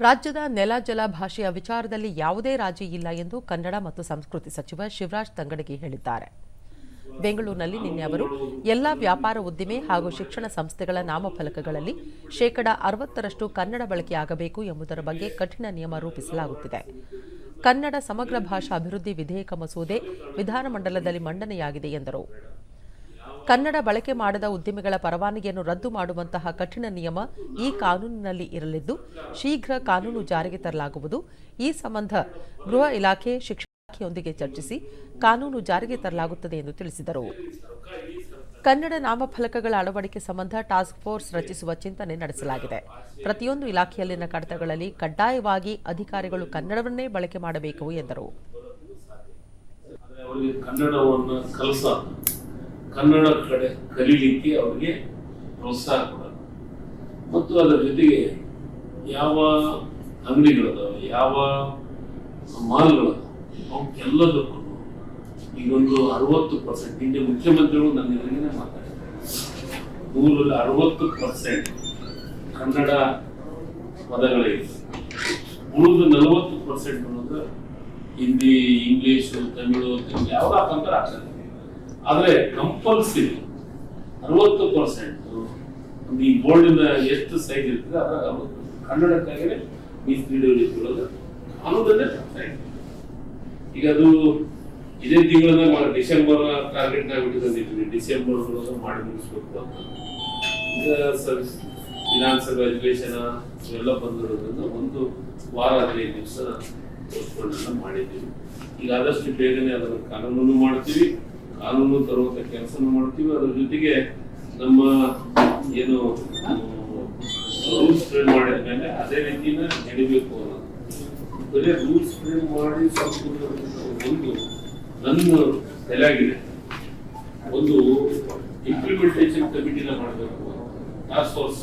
ರಾಜ್ಯದ ನೆಲ ಜಲ ಭಾಷೆಯ ವಿಚಾರದಲ್ಲಿ ಯಾವುದೇ ರಾಜಿ ಇಲ್ಲ ಎಂದು ಕನ್ನಡ ಮತ್ತು ಸಂಸ್ಕೃತಿ ಸಚಿವ ಶಿವರಾಜ್ ತಂಗಡಗಿ ಹೇಳಿದ್ದಾರೆ. ಬೆಂಗಳೂರಿನಲ್ಲಿ ನಿನ್ನೆ ಅವರು ಎಲ್ಲ ವ್ಯಾಪಾರ ಉದ್ದಿಮೆ ಹಾಗೂ ಶಿಕ್ಷಣ ಸಂಸ್ಥೆಗಳ ನಾಮಫಲಕಗಳಲ್ಲಿ ಶೇಕಡ ಅರವತ್ತರಷ್ಟು ಕನ್ನಡ ಬಳಕೆಯಾಗಬೇಕು ಎಂಬುದರ ಬಗ್ಗೆ ಕಠಿಣ ನಿಯಮ ರೂಪಿಸಲಾಗುತ್ತಿದೆ. ಕನ್ನಡ ಸಮಗ್ರ ಭಾಷಾ ಅಭಿವೃದ್ಧಿ ವಿಧೇಯಕ ಮಸೂದೆ ವಿಧಾನಮಂಡಲದಲ್ಲಿ ಮಂಡನೆಯಾಗಿದೆ ಎಂದರು. ಕನ್ನಡ ಬಳಕೆ ಮಾಡದ ಉದ್ದಿಮೆಗಳ ಪರವಾನಗಿಯನ್ನು ರದ್ದು ಮಾಡುವಂತಹ ಕಠಿಣ ನಿಯಮ ಈ ಕಾನೂನಿನಲ್ಲಿ ಇರಲಿದ್ದು, ಶೀಘ್ರ ಕಾನೂನು ಜಾರಿಗೆ ತರಲಾಗುವುದು. ಈ ಸಂಬಂಧ ಗೃಹ ಇಲಾಖೆ ಶಿಕ್ಷಣ ಇಲಾಖೆಯೊಂದಿಗೆ ಚರ್ಚಿಸಿ ಕಾನೂನು ಜಾರಿಗೆ ತರಲಾಗುತ್ತದೆ ಎಂದು ತಿಳಿಸಿದರು. ಕನ್ನಡ ನಾಮಫಲಕಗಳ ಅಳವಡಿಕೆ ಸಂಬಂಧ ಟಾಸ್ಕ್ ಫೋರ್ಸ್ ರಚಿಸುವ ಚಿಂತನೆ ನಡೆಸಲಾಗಿದೆ. ಪ್ರತಿಯೊಂದು ಇಲಾಖೆಯಲ್ಲಿನ ಕಡತಗಳಲ್ಲಿ ಕಡ್ಡಾಯವಾಗಿ ಅಧಿಕಾರಿಗಳು ಕನ್ನಡವನ್ನೇ ಬಳಕೆ ಮಾಡಬೇಕು ಎಂದರು ಆದ್ರೆ ಅವರಿಗೆ ಕನ್ನಡವನ್ನು ಕಲಸ ಕನ್ನಡ ಕಡೆ ಕಲೀಲಿಕ್ಕೆ ಅವರಿಗೆ ಪ್ರೋತ್ಸಾಹ ಕೊಡೋದು. ಮತ್ತು ಅದರ ಜೊತೆಗೆ ಯಾವ ಅಂಗಡಿಗಳದಾವೆ, ಯಾವ ಮಾಲ್ಗಳದಾವೆ, ಅವಕ್ಕೆಲ್ಲದಕ್ಕೂ ಈಗೊಂದು ಅರವತ್ತು ಪರ್ಸೆಂಟ್ ಹಿಂದೆ ಮುಖ್ಯಮಂತ್ರಿಗಳು ನನ್ನ ಎದುರಿಗೇನೆ ಮಾತಾಡಿದ್ದಾರೆ ನೂರಲ್ಲಿ ಅರವತ್ತು ಪರ್ಸೆಂಟ್ ಕನ್ನಡ ಪದಗಳಿವೆ. ಉಳಿದ ನಲವತ್ತು ಪರ್ಸೆಂಟ್ ಅನ್ನೋದು ಹಿಂದಿ, ಇಂಗ್ಲೀಷು, ತಮಿಳು, ತೆಲುಗು ಯಾವ ಹಾಕಂತಾರೆ ಆಗ್ತದೆ. ಆದ್ರೆ ಕಂಪಲ್ಸರಿ ಅರವತ್ತು ಪರ್ಸೆಂಟ್ ಈ ಬೋರ್ಡಿನ ಎಷ್ಟು ಸೈಜ್ ಇರ್ತದೆ ಅದ್ರಾಗ ಅರವತ್ತು ಕನ್ನಡಕ್ಕಾಗಲೇ ಮೀಸಲಿಡೋದು ಕಾನೂನಲ್ಲೇ ತರ್ತಾ ಈಗ ಅದು ಇದೇ ತಿಂಗಳ ಡಿಸೆಂಬರ್ ಟಾರ್ಗೆಟ್ ಆಗಿಬಿಟ್ಟಿದ್ದೀವಿ ಡಿಸೆಂಬರ್ ಮಾಡಿ ಮುಗಿಸ್ಬೇಕು ಅಂತ. ಈಗ ಸರ್ವಿಸ್ ವಿಧಾನಸಭೆ ಅಧಿವೇಶನ, ಇವೆಲ್ಲ ಬಂದಿರೋದ್ರಿಂದ ಒಂದು ವಾರ, ಹದಿನೈದು ದಿವಸ ಮಾಡಿದ್ದೀವಿ. ಈಗ ಆದಷ್ಟು ಬೇಗನೆ ಅದರ ಕಾನೂನು ಮಾಡ್ತೀವಿ. ಕಾನೂನು ತರುವಂತ ಕೆಲಸ ಮಾಡ್ತೀವಿ. ಅದ್ರ ಜೊತೆಗೆ ನಮ್ಮ ಏನು ರೂಲ್ಸ್ ಫ್ರೇಮ್ ಮಾಡಿದ ಮೇಲೆ ಅದೇ ರೀತಿನ ನಡಿಬೇಕು ಅನ್ನೋದು. ಬರೀ ರೂಲ್ಸ್ ಫ್ರೇಮ್ ಮಾಡಿ ಒಂದು ನನ್ನ ತಲೆಯಾಗಿದೆ. ಒಂದು ಇಂಪ್ಲಿಮೆಂಟೇಷನ್ ಕಮಿಟಿನ ಮಾಡಬೇಕು ಟಾಸ್ಕ್ ಫೋರ್ಸ್